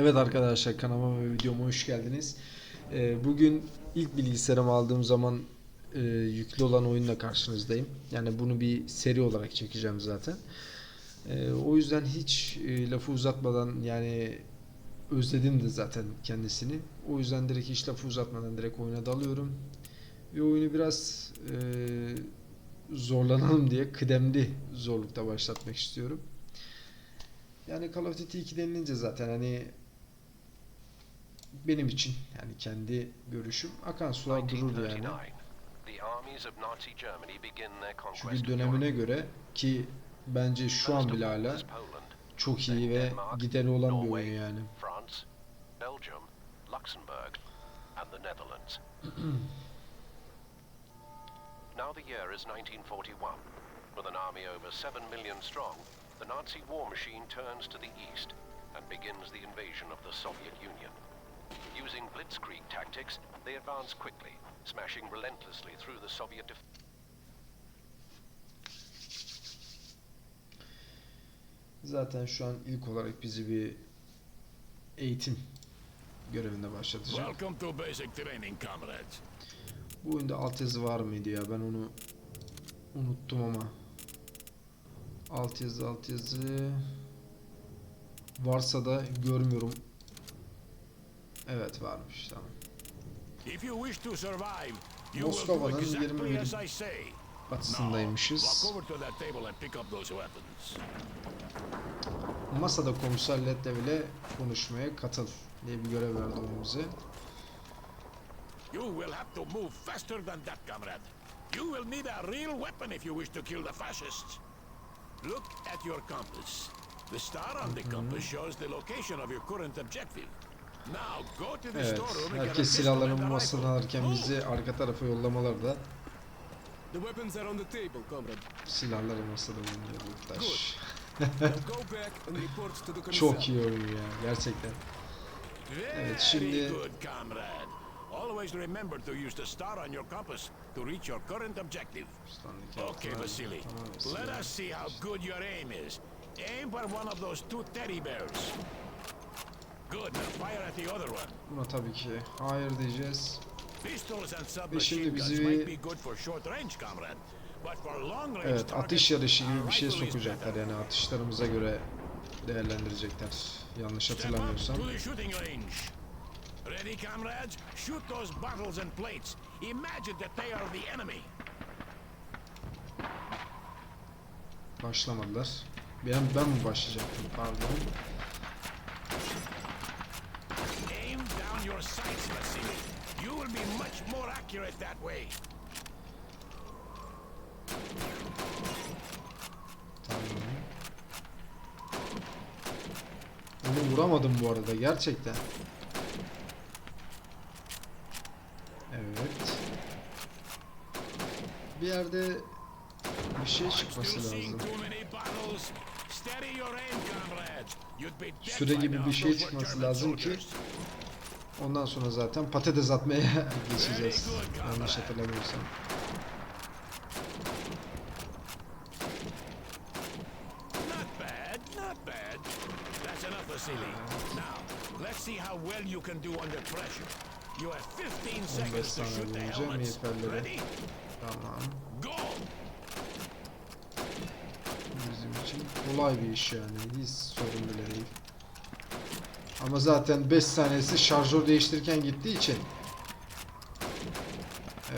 Evet arkadaşlar kanalıma ve videoma hoş geldiniz. Ee, bugün ilk bilgisayarımı aldığım zaman e, yüklü olan oyunla karşınızdayım. Yani bunu bir seri olarak çekeceğim zaten. Ee, o yüzden hiç e, lafı uzatmadan yani özledim de zaten kendisini. O yüzden direkt hiç lafı uzatmadan direkt oyuna dalıyorum. Ve oyunu biraz e, zorlanalım diye kıdemli zorlukta başlatmak istiyorum. Yani Call of Duty 2 denilince zaten hani benim için yani kendi görüşüm akan sular dururdu yani. 1939. The armies of Nazi Germany begin their conquest Çünkü dönemine göre ki bence şu an bile hala çok iyi ve gideri olan bir oyun yani. Now the year is 1941. With an army over 7 million strong, the Nazi war machine turns to the east and begins the invasion of the Soviet Union. Using blitzkrieg tactics, they advance quickly, smashing relentlessly through the Soviet def- Zaten şu an ilk olarak bizi bir eğitim görevinde başlatacak. Welcome to basic training, comrades. Bu oyunda altyazı var mıydı ya? Ben onu unuttum ama. Altyazı altyazı varsa da görmüyorum. Evet varmış tamam. If you wish to survive, you Moskova'nın exactly 21 as I say. Now, Batısındaymışız. Masada komiserletle bile konuşmaya katıl diye bir görev verdi oyun bize. You will have to move faster than that, comrade. You will need a real weapon if you wish to kill the fascists. Look at your compass. The star on the compass shows the location of your current objective. Evet, herkes silahlarını and a masadan rifle. alırken bizi arka tarafa yollamalar da silahları masada bulunuyor commissar. Çok iyi oyun ya gerçekten. Very şimdi-. Always remember to use the star on your compass to reach your current objective. Okay, Vasily. Let us see how good your aim is. Aim for one of those two teddy bears. Good. Now fire at the other one. Buna tabii ki hayır diyeceğiz. And şimdi bizi might bir- Evet atış yarışı gibi bir şey sokacaklar yani atışlarımıza göre değerlendirecekler. Yanlış hatırlamıyorsam. Ready, comrades? Shoot those bottles and plates. Imagine that they are the enemy. Başlamadılar. Ben, ben mi başlayacaktım pardon. Aim sights, Vasily. You will be much more accurate that way. Onu vuramadım bu arada gerçekten. Evet. Bir yerde bir şey çıkması lazım. Süre gibi bir şey çıkması lazım ki. Ondan sonra zaten patates atmaya geçeceğiz. Yanlış hatırlamıyorsam. You have 15 seconds to saniye shoot the boyunca helmets. miğferleri- Ready? Tamam. Go! Bizim için kolay bir iş yani. Hiç sorun bile değil. Ama zaten 5 saniyesi şarjör değiştirirken gittiği için.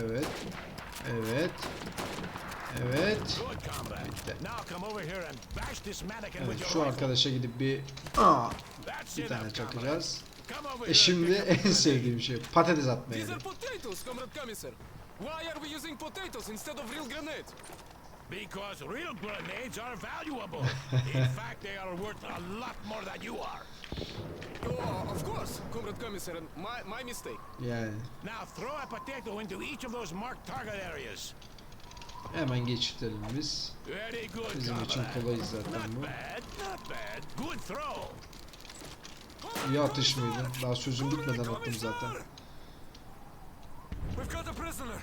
Evet. Evet. Evet. Bitti. Evet şu arkadaşa gidip bir Aa, bir tane çakacağız. E şimdi en sevdiğim şey patates atma These yani. are potatoes, comrade commissar. Why are we using potatoes instead of real grenade? Because real grenades are valuable. In fact, they are worth a lot more than you are. Oh, of course, comrade commissar. My, my mistake. Yani Now throw a potato into each of those marked target areas. hemen geçitelim biz. Very good, Bizim için kolay zaten Not bu. bad, not bad. Good throw. İyi atış mıydı? Daha sözüm bitmeden attım zaten. We've got a prisoner.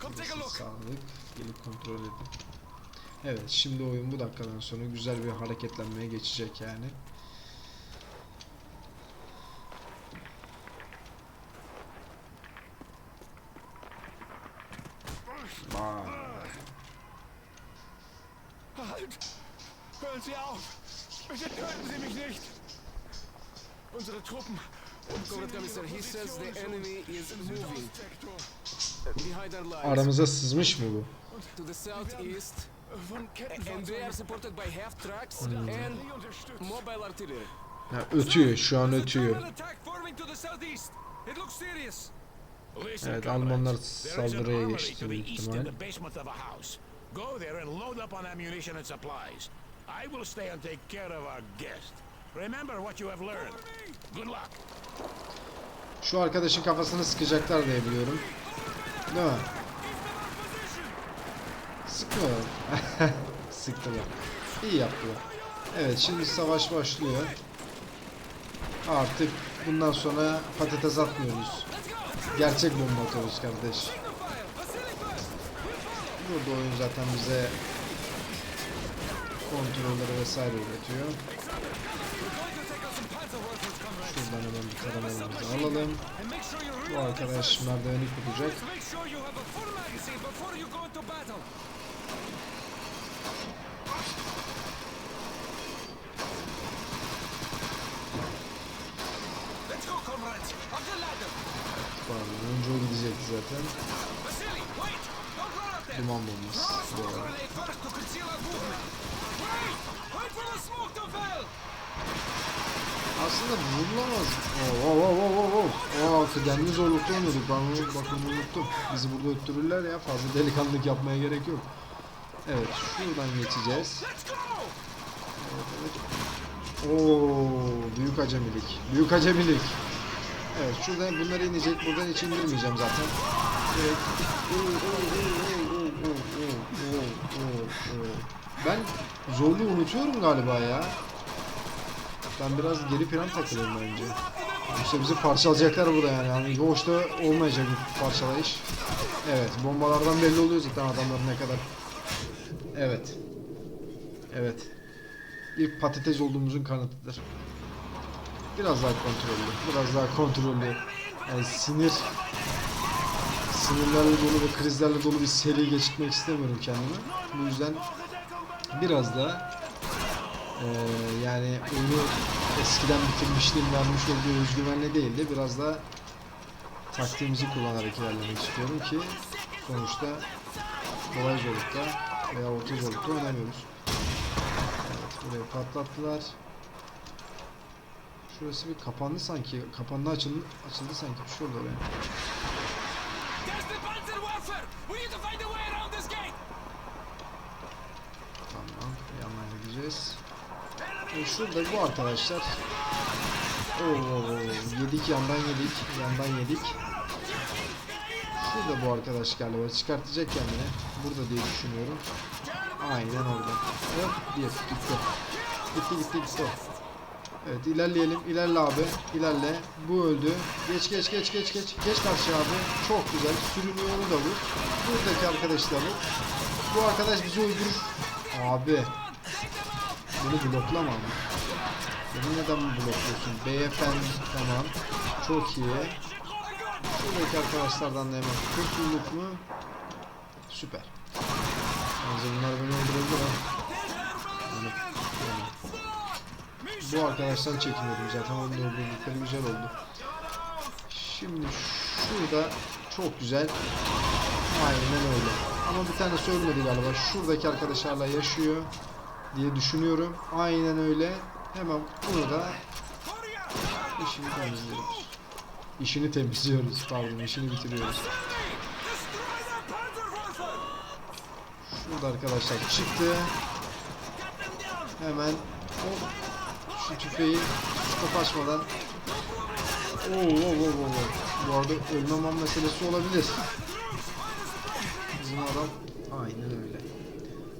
Come take a look. Sağlık. Gelip kontrol edin. Evet şimdi oyun bu dakikadan sonra güzel bir hareketlenmeye geçecek yani. Halt! Hören Sie auf! Bitte töten Sie mich nicht! Unsere Truppen Comrade Commissar, he says the enemy is moving Sektor behind our lines Aramıza sızmış mı bu? to the southeast, von and they are Kettenfahrzeugen supported by half trucks and unterstützt. mobile artillery. Ya ötüyor şu an ötüyor. It looks serious. Evet. Almanlar saldırıya geçti büyük east ihtimal. in the basement of a house. Go there and load up on ammunition and supplies. I will stay and take care of our guest. Remember what you have learned. Good luck. Şu arkadaşın kafasını sıkacaklar diye biliyorum. Değil mi? Sıkmıyor. Sıktılar. İyi yaptılar. Evet şimdi savaş başlıyor. Artık bundan sonra patates atmıyoruz. Gerçek bomba atıyoruz kardeş. Burada oyun zaten bize kontrolleri vesaire üretiyor. Şuradan hemen bir taramalarımızı alalım. Bu arkadaş merdiveni kuracak. pardon. Önce o gidecekti zaten. Duman bombası. Aslında vurulamaz. Oo, oo, oo, oo, oo. Aa, figenli zorlukta oynadık. Ben onu bakın unuttum. Bizi burada öttürürler ya. Fazla delikanlılık yapmaya gerek yok. Evet, şuradan geçeceğiz. Evet, evet. Oo, büyük acemilik. Büyük acemilik. Evet şuradan bunları inecek. Buradan hiç indirmeyeceğim zaten. Evet. Ben zorluğu unutuyorum galiba ya. Ben biraz geri plan takılıyorum bence. İşte bizi parçalayacaklar burada yani. yani hoşta olmayacak bir parçalayış. Evet bombalardan belli oluyor zaten adamların ne kadar. Evet. Evet. İlk patates olduğumuzun kanıtıdır. Biraz daha kontrollü, biraz daha kontrollü. Yani sinir sinirlerle dolu ve krizlerle dolu bir seri geçirmek istemiyorum kendime. Bu yüzden biraz da eee, yani oyunu eskiden bitirmişliğim vermiş olduğu özgüvenle değil de biraz da taktiğimizi kullanarak ilerlemek istiyorum ki sonuçta kolay zorlukta veya orta zorlukta oynamıyoruz. Evet burayı patlattılar. Şurası bir kapandı sanki. Kapandı açıldı, açıldı sanki. Bir şey oldu oraya. Tamam. Yandan gideceğiz. E şurada bu arkadaşlar. Oo, yedik yandan yedik. Yandan yedik. Şurada bu arkadaş galiba çıkartacak kendini. Burada diye düşünüyorum. Aynen orada. Hop bir gitti. Gitti gitti gitti. Evet ilerleyelim. İlerle abi. İlerle. Bu öldü. Geç geç geç geç geç. Geç karşıya abi. Çok güzel. Sürünüyor onu da vur. Buradaki arkadaşı da vur. Bu arkadaş bizi öldürür. Abi. Beni bloklama ama. Beni neden blokluyorsun? Beyefendi tamam. Çok iyi. Şuradaki arkadaşlardan da hemen kurtulduk mu? Süper. Bunlar beni öldürebilir. Bu arkadaştan çekiniyordum zaten. Onun öldürdükleri güzel oldu. Şimdi şurada çok güzel. Aynen öyle. Ama bir tane ölmedi galiba. Şuradaki arkadaşlarla yaşıyor diye düşünüyorum. Aynen öyle. Hemen bunu da işini temizliyoruz. İşini temizliyoruz. Pardon, işini bitiriyoruz. Şurada arkadaşlar çıktı. Hemen hop, şu tüfeği stop açmadan Oo, oo, oo, oo. Bu arada ölmemem meselesi olabilir. Bizim adam aynen öyle.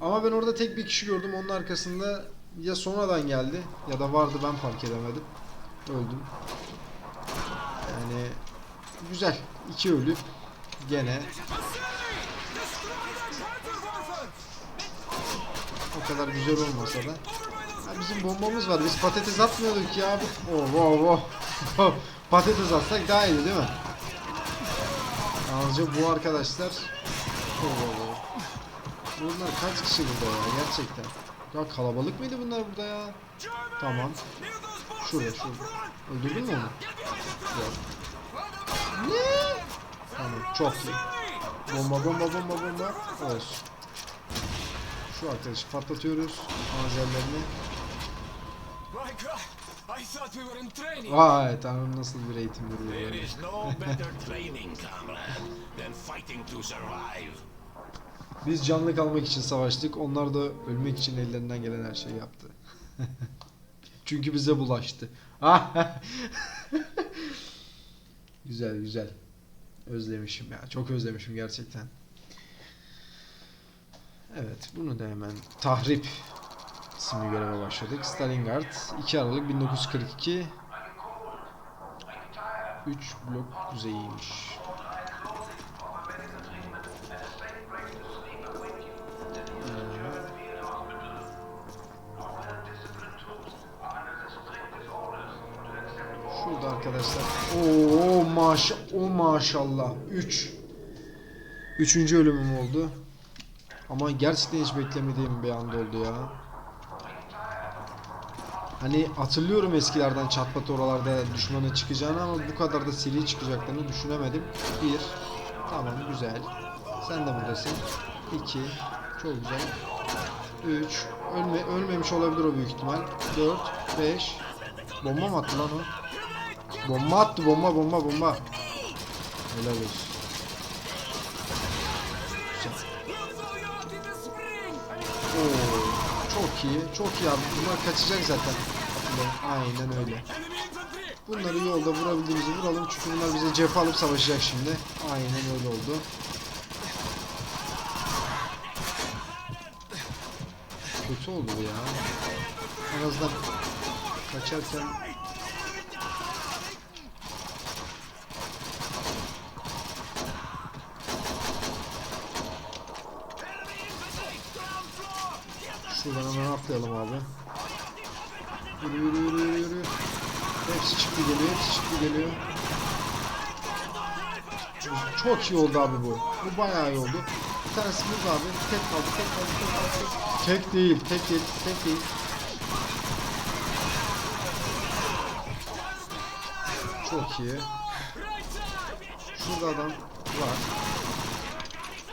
Ama ben orada tek bir kişi gördüm. Onun arkasında ya sonradan geldi ya da vardı ben fark edemedim. Öldüm. Yani güzel. İki ölü. Gene o kadar güzel olmasa da. Bizim bombamız var. Biz patates atmıyorduk ya. Oh, oh, oh. patates atsak daha iyi değil mi? Yalnızca bu arkadaşlar Oh, oh, oh. Bunlar kaç kişi burada ya gerçekten. Ya kalabalık mıydı bunlar burada ya? Tamam. Şuraya şuraya. Öldürdün mü onu? Yok. Ne? Tamam çok iyi. Bomba bomba bomba bomba. Olsun. Şu arkadaşı patlatıyoruz. Malzemelerini. Vay tanrım nasıl bir eğitimdir bu There böyle. is no better training, comrade, than fighting to survive. Biz canlı kalmak için savaştık. Onlar da ölmek için ellerinden gelen her şeyi yaptı. Çünkü bize bulaştı. güzel güzel. Özlemişim ya. Çok özlemişim gerçekten. Evet bunu da hemen tahrip isimli göreve başladık. Stalingrad 2 Aralık 1942 3 blok kuzeyiymiş. Şurada arkadaşlar. Oo maş o maşallah 3. Üçüncü ölümüm oldu. Ama gerçekten hiç beklemediğim bir anda oldu ya. Hani hatırlıyorum eskilerden çatpat oralarda düşmanı çıkacağını ama bu kadar da seri çıkacaklarını düşünemedim. Bir. Tamam güzel. Sen de buradasın. İki. Çok güzel. Üç. Ölme, ölmemiş olabilir o büyük ihtimal. Dört. Beş. Bomba mı attı lan o? Bomba attı bomba bomba bomba. Helal olsun. Oo, iyi çok iyi abi. Bunlar kaçacak zaten. Aynen öyle. Bunları yolda vurabildiğimizi vuralım çünkü bunlar bize cephe alıp savaşacak şimdi. Aynen öyle oldu. Kötü oldu ya. En azından kaçarken Şuradan hemen atlayalım abi. Yürü yürü yürü yürü yürü. Hepsi çıktı geliyor, hepsi çıktı geliyor. Çok iyi oldu abi bu. Bu bayağı iyi oldu. Bir tanesi burada abi. Tek kaldı, tek kaldı, tek kaldı. Tek, tek değil, tek değil, tek değil. Çok iyi. Şurada adam var.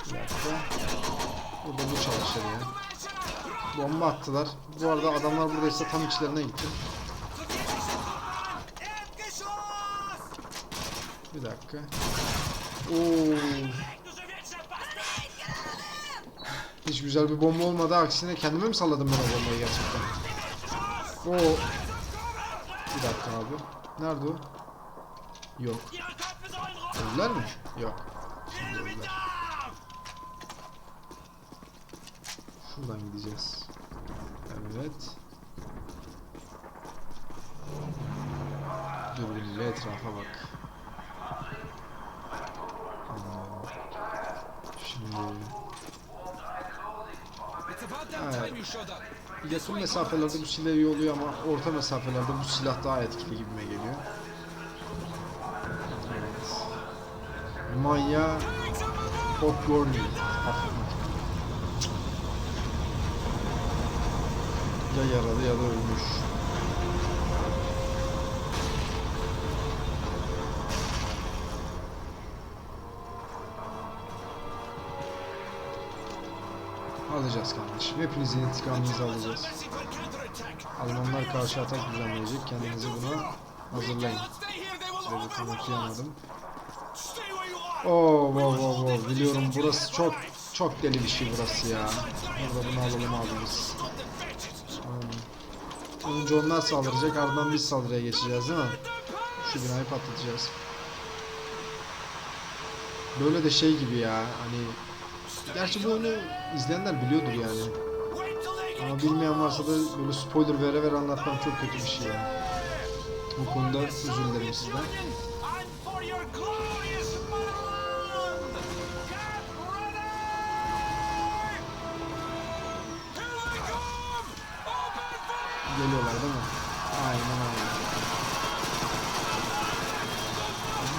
Bir dakika. Burada bu çalışır ya. Bomba attılar. Bu arada adamlar buradaysa tam içlerine gitti. Bir dakika. Oo. Hiç güzel bir bomba olmadı. Aksine kendime mi salladım ben o bombayı gerçekten? Oo. Bir dakika abi. Nerede o? Yok. Öldüler mi? Yok. Şimdi öldüler. Şuradan gideceğiz. Evet. Dürbünle etrafa bak. Şimdi Evet. yakın mesafelerde bu silah iyi oluyor ama orta mesafelerde bu silah daha etkili gibime geliyor. Evet. Maya Popcorn hafif Ya yaralı ya da ölmüş. Alacağız kardeşim. Hepinizin intikamınızı alacağız. Almanlar karşı atak düzenleyecek. Kendinizi buna hazırlayın. Şöyle tam okuyamadım. Oo, wow, wow, wow. Biliyorum burası çok çok deli bir şey burası ya. Burada bunu alalım abi biz. Aynen. Önce onlar saldıracak ardından biz saldırıya geçeceğiz değil mi? Şu binayı patlatacağız. Böyle de şey gibi ya hani Gerçi bu oyunu izleyenler biliyordur yani. Ama bilmeyen varsa da böyle spoiler vere vere anlatmam çok kötü bir şey ya. Bu konuda özür dilerim sizden. geliyorlar değil mi? Aynen öyle.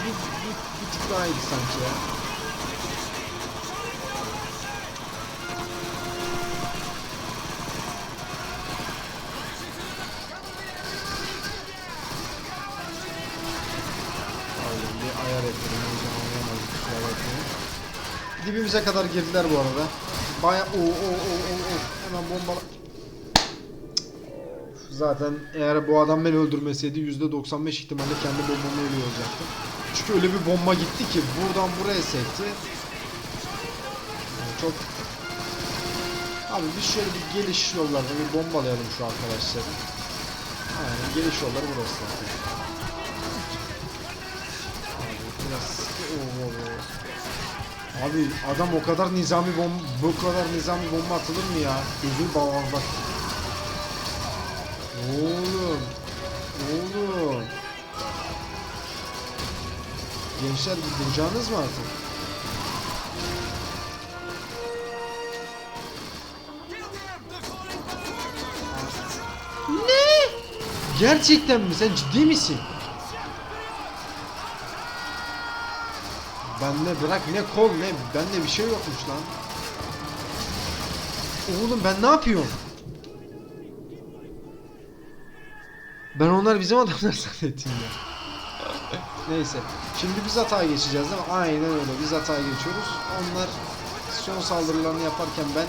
Bir, bir, bir tık daha iyiydi sanki ya. Aynen bir ayar ettim. Dibimize kadar girdiler bu arada. Baya o o o o o hemen bombalar. Zaten eğer bu adam beni öldürmeseydi %95 ihtimalle kendi bombamı ölüyor olacaktım. Çünkü öyle bir bomba gitti ki buradan buraya sekti. Yani çok Abi biz şöyle bir geliş yollarına bir bombalayalım şu arkadaşları. Aynen geliş yolları burası zaten. Abi biraz Oo. Abi adam o kadar nizami bom bu kadar nizami bomba atılır mı ya? Gözünü bağlar bak. Oğlum. Oğlum. Gençler bir duracağınız mı artık? Ne? Gerçekten mi? Sen ciddi misin? Bende bırak ne kol ne bende bir şey yokmuş lan. Oğlum ben ne yapıyorum? Ben onlar bizim adamlar zannettim ya. Neyse. Şimdi biz hataya geçeceğiz değil mi? Aynen öyle. Biz hataya geçiyoruz. Onlar son saldırılarını yaparken ben.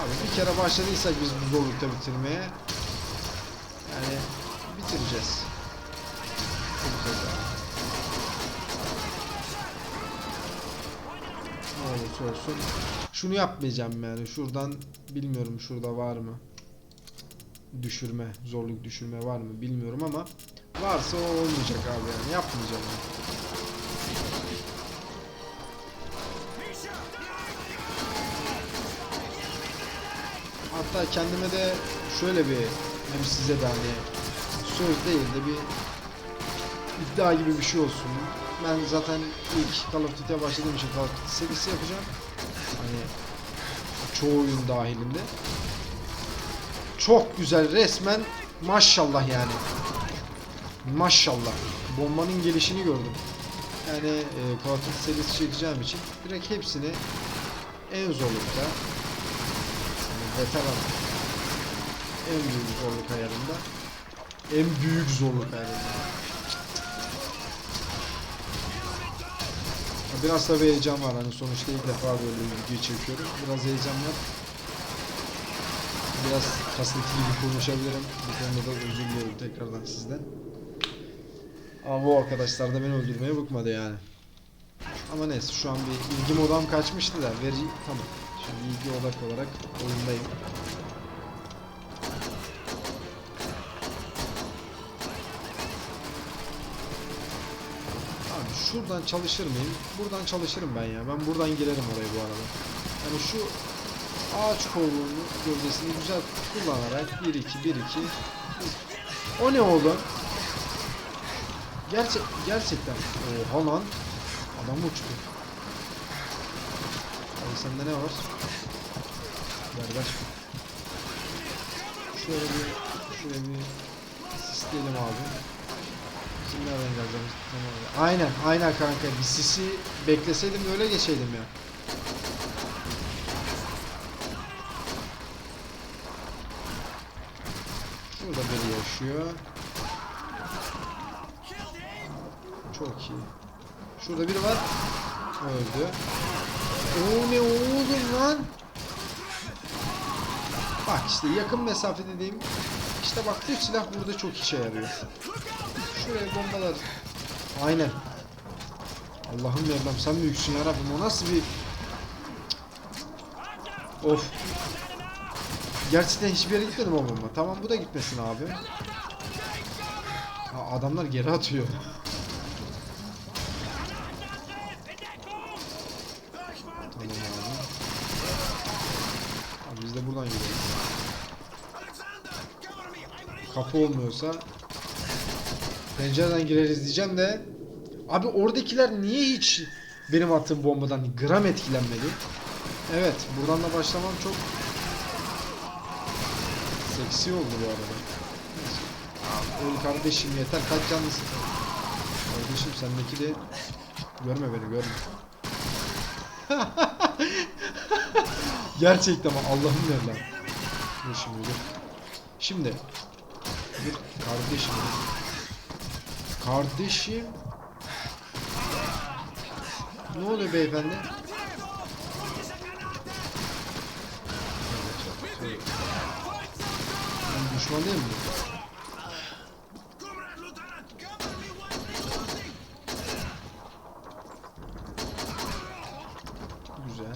Abi bir kere başladıysak biz bu zorlukta bitirmeye yani. Bitireceğiz olursa olsun. Şunu yapmayacağım yani. Şuradan bilmiyorum şurada var mı? Düşürme, zorluk düşürme var mı bilmiyorum ama varsa o olmayacak abi yani. Yapmayacağım. yani. Hatta kendime de şöyle bir hem size de hani söz değil de bir iddia gibi bir şey olsun. Ben zaten ilk Call of Duty'ye başladığım için Call of Duty serisi yapacağım. Hani çoğu oyun dahilinde. Çok güzel resmen maşallah yani. Maşallah. Bombanın gelişini gördüm. Yani e, Call of Duty serisi çekeceğim için direkt hepsini en zorlukta yani veteran en büyük zorluk ayarında en büyük zorluk ayarında Biraz da bir heyecan var hani sonuçta ilk defa böyle bir video çekiyorum. Biraz heyecan var. Biraz kasıntı gibi konuşabilirim. Bu konuda da özür diliyorum tekrardan sizden. Ama bu arkadaşlar da beni öldürmeye bıkmadı yani. Ama neyse şu an bir ilgim odam kaçmıştı da veri tamam. Şimdi ilgi odak olarak oyundayım. Şuradan çalışır mıyım? Buradan çalışırım ben ya. Ben buradan girerim oraya bu arada. Yani şu ağaç kolunu gövdesini güzel kullanarak 1 2 1 2 O ne oğlum? Gerçek gerçekten. Oha lan. Adam uçtu. Abi sende ne var? Ver ver. Şöyle bir şöyle bir sisleyelim abi. Bizim nereden geleceğimiz tam olarak. Aynen aynen kanka. Bir sisi bekleseydim öyle geçeydim ya. Şurada biri yaşıyor. Çok iyi. Şurada biri var. Öldü. O ne oğlum lan? Bak işte yakın mesafe dediğim işte bak silah burada çok işe yarıyor. Şuraya bombalar. Aynen. Allah'ım Mevlam sen büyüksün ya Rabbim o nasıl bir Of. Gerçekten hiçbir yere gitmedi mi o bomba? Tamam bu da gitmesin abi. Ha, adamlar geri atıyor. Tamam abi. Abi biz de buradan gidelim. Kapı olmuyorsa pencereden gireriz diyeceğim de abi oradakiler niye hiç benim attığım bombadan gram etkilenmedi? Evet, buradan da başlamam çok seksi oldu bu arada. Öl kardeşim yeter kaç canlısın? Kardeşim sendeki de görme beni görme. Gerçekten ama Allah'ım ver lan. Şimdi. Şimdi. Dur kardeşim. Kardeşim. Ne oluyor beyefendi? Düşman değil mi? bu? Güzel.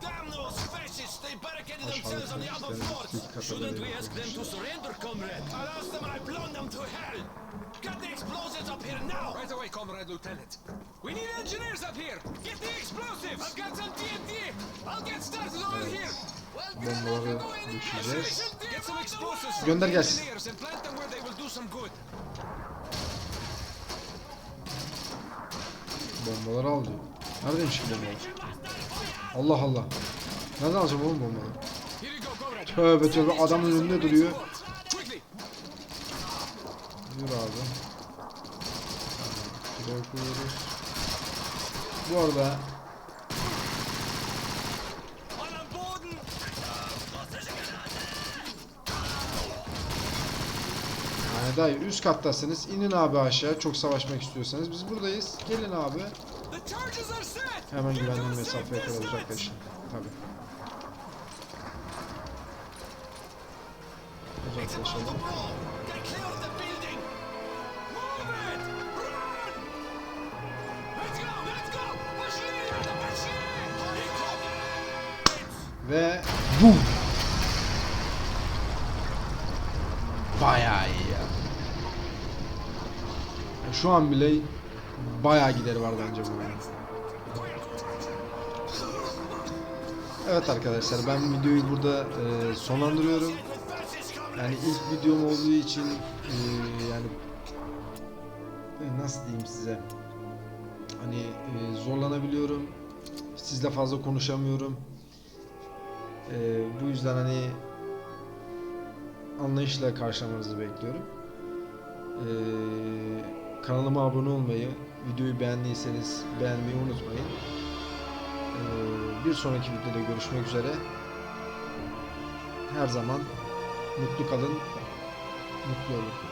Damn those fascists! They barricaded Aşağıda themselves on the other kafada Shouldn't we ask them to surrender, comrade? I'll ask them and I've blown them to hell. Get the explosives up here now! Right away, Comrade Lieutenant. We need engineers up here. Get the explosives. I've got some TNT. I'll get started over here. Well, Bombaları düşeceğiz. Get some explosives. from Gönder gelsin. engineers and plant them where they will do some good. Bombaları al diyor. Neredeymiş ki bombalar? Allah Allah. Nereden alacağım oğlum bombaları? Here you go, comrade. Tövbe tövbe adamın önünde duruyor. Dur abi. Şuraya koyuyoruz. Bu arada Yani dayı üst kattasınız. İnin abi aşağı çok savaşmak istiyorsanız. Biz buradayız. Gelin abi. Hemen güvenli mesafeye safe kadar uzaklaşın. Tabi. Evet. Ve bum. Bayağı iyi ya. Şu an bile bayağı gideri var bence bu Evet arkadaşlar ben videoyu burada e, sonlandırıyorum. Yani ilk videom olduğu için e, yani e, nasıl diyeyim size hani e, zorlanabiliyorum. Sizle fazla konuşamıyorum. Ee, bu yüzden hani anlayışla karşılamanızı bekliyorum. Ee, kanalıma abone olmayı, videoyu beğendiyseniz beğenmeyi unutmayın. Ee, bir sonraki videoda görüşmek üzere. Her zaman mutlu kalın, mutlu olun.